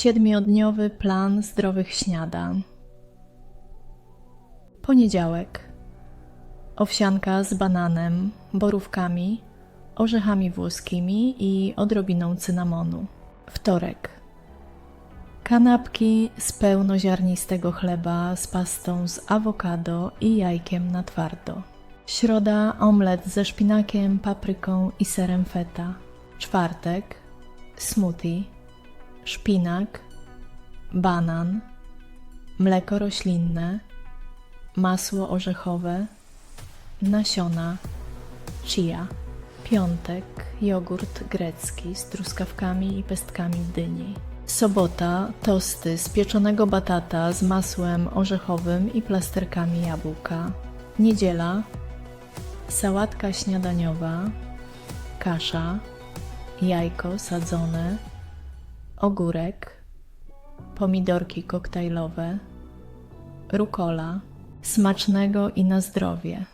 Siedmiodniowy plan zdrowych śniadań. Poniedziałek. Owsianka z bananem, borówkami, orzechami włoskimi i odrobiną cynamonu. Wtorek. Kanapki z pełnoziarnistego chleba z pastą z awokado i jajkiem na twardo. Środa omlet ze szpinakiem, papryką i serem feta. Czwartek. Smoothie. Szpinak. Banan. Mleko roślinne. Masło orzechowe. Nasiona. Chia. Piątek. Jogurt grecki z truskawkami i pestkami dyni. Sobota. Tosty z pieczonego batata z masłem orzechowym i plasterkami jabłka. Niedziela. Sałatka śniadaniowa. Kasza. Jajko sadzone. Ogórek. Pomidorki koktajlowe. Rukola. Smacznego i na zdrowie.